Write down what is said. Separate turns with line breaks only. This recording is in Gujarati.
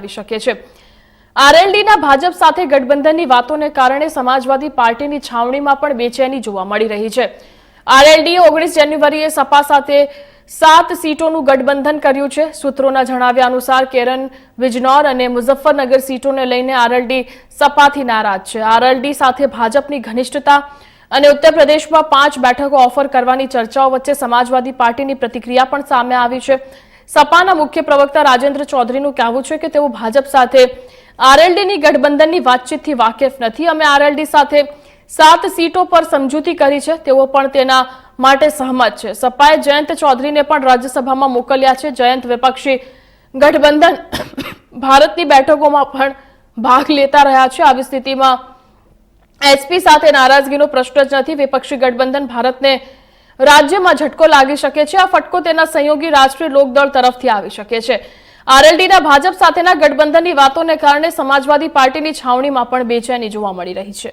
આવી શકે છે આરએલડીના ભાજપ સાથે ગઠબંધનની વાતોને કારણે સમાજવાદી પાર્ટીની છાવણીમાં પણ બેચેની જોવા મળી રહી છે. આરએલડીએ ઓગણીસ જાન્યુઆરીએ સપા સાથે સાત સીટોનું ગઠબંધન કર્યું છે. સૂત્રોના જણાવ્યા અનુસાર કેરન, વિજનોર અને મુઝફ્ફરનગર સીટોને લઈને આરએલડી સપાથી નારાજ છે. આરએલડી સાથે ભાજપની ઘનિષ્ઠતા અને ઉત્તર પ્રદેશમાં પાંચ બેઠકો ઓફર કરવાની ચર્ચાઓ વચ્ચે સમાજવાદી પાર્ટીની પ્રતિક્રિયા પણ સામે આવી છે. સપાના મુખ્ય પ્રવક્તા રાજેન્દ્ર ચૌધરીનું કહેવું છે કે તેઓ ભાજપ સાથે આરએલડીની ગઠબંધનની વાતચીતથી વાકેફ નથી. અમે આરએલડી સાથે સાત સીટો પર સમજૂતી કરી છે. તેઓ પણ તેના માટે સહમત છે. સપાએ જયંત ચૌધરીને પણ રાજ્યસભામાં મોકલ્યા છે. જયંત વિપક્ષી ગઠબંધન ભારતની બેઠકોમાં પણ ભાગ લેતા રહ્યા છે. આવી સ્થિતિમાં એસપી સાથે નારાજગીનો પ્રશ્ન જ નથી. વિપક્ષી ગઠબંધન ભારતને રાજ્યમાં ઝટકો લાગી શકે છે. આ ફટકો તેના સંયોગી રાષ્ટ્રીય લોકદળ તરફથી આવી શકે છે. આરએલડીના ભાજપ સાથેના ગઠબંધનની વાતોને કારણે સમાજવાદી પાર્ટીની છાવણીમાં પણ બેચેની જોવા મળી રહી છે.